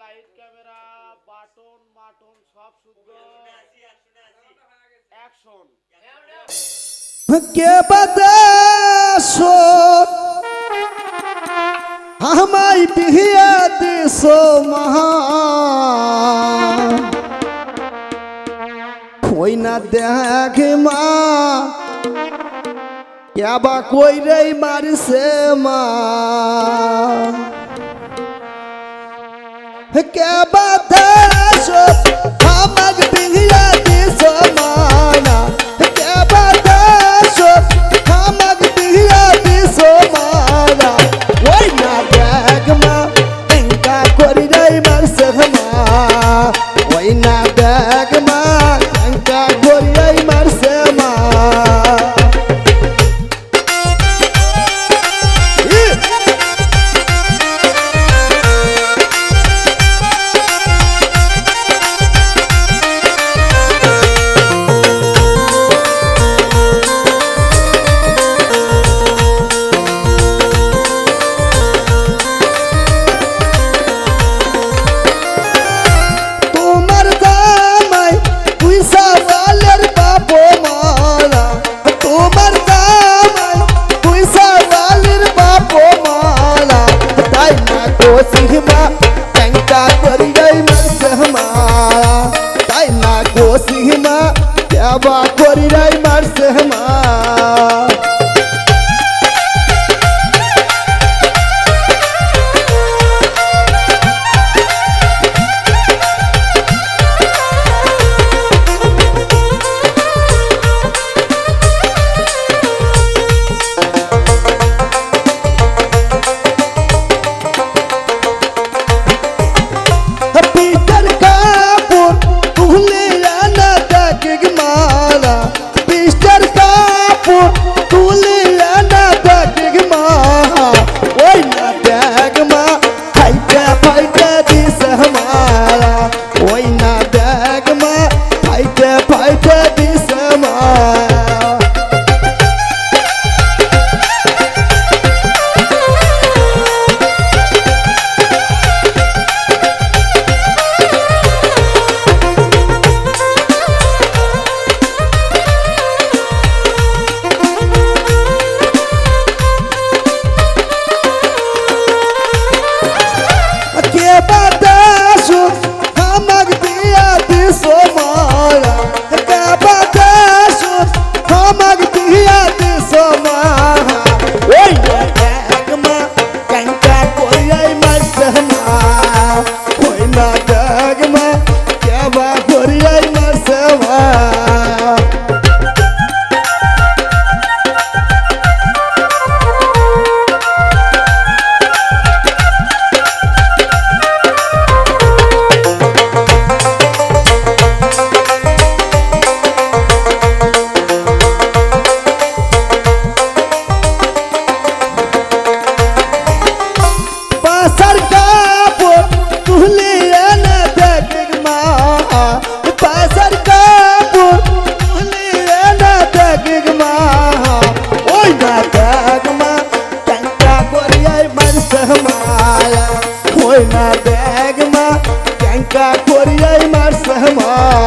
Light camera, button, mutton সব শুদ্ধ। Action. কে বাদাসো আমায় বিহিয়া দিস মহা কই না দেখ মা কেবা কই রে মারছে মা। কে বাদাসো আমাকে বিহিয়া দিস মানা। কে বাদাসো আমাকে বিহিয়া দিস মানা। ওই না দেখ মা, এঙ্কা করি রে মারছে মা। ওই না দেখ মা মারছে মারা তাই না কোসিমা দেবা করি রাই মারছে মা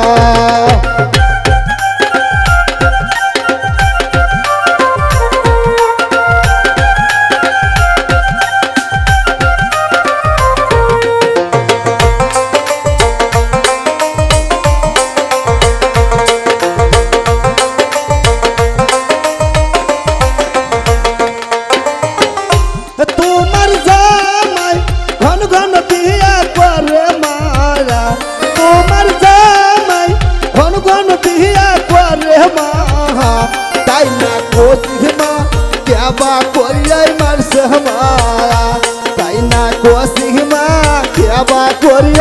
Oh. করে মাহা তাই না কোসিস মা? কেবা করিয়াই মারছে মারা তাই না কোসিস মা? কেবা করিয়াই